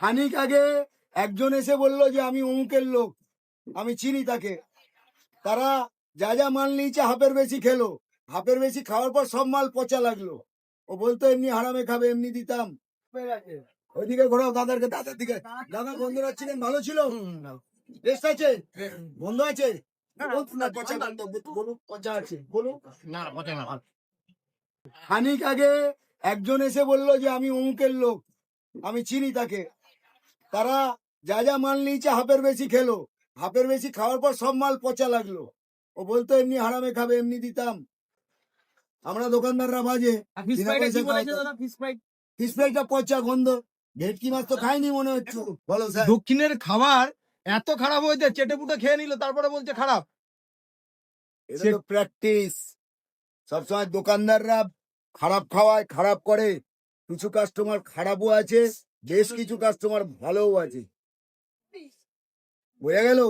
খানিক আগে একজন এসে বলল যে আমি অমুকের লোক আমি চিনি তাকে। তারা যা যা মাল নিয়েছে হাফের বেশি খেলো। হাফের বেশি খাওয়ার পর সব মাল পচা লাগল। ও বলতো এমনি হারামে খাবে এমনি দিতাম। ওইদিকে ঘোরাও দাদারকে দাদার দিকে। দাদা বন্ধ রাখছিলেন ভালো ছিল? আছে? বন্ধ আছে? খানিক আগে একজন এসে বলল যে আমি অমুকের লোক আমি চিনি তাকে। তারা যা যা মাল নিয়েছে হাফের বেশি খেলো। হাফের বেশি খাওয়ার পর সব মাল পচা লাগল। ও বলতো এমনি হারামে খাবে এমনি দিতাম। আমরা দোকানদাররা বাজে। ফ্রাইটা পচা গন্ধ। ভেটকি মাছ তো খাইনি মনে হচ্ছে। বলো স্যার। দক্ষিণের খাবার এত খারাপ হয়েছে চেটে পুটে খেয়ে নিল তারপরে বলছে খারাপ। এটা তো প্র্যাকটিস সবসময় দোকানদাররা খারাপ খাওয়ায় খারাপ করে। কিছু কাস্টমার খারাপও আছে। বেশ কিছু কাস্টমার ভালোও আছে। বোঝা গেল?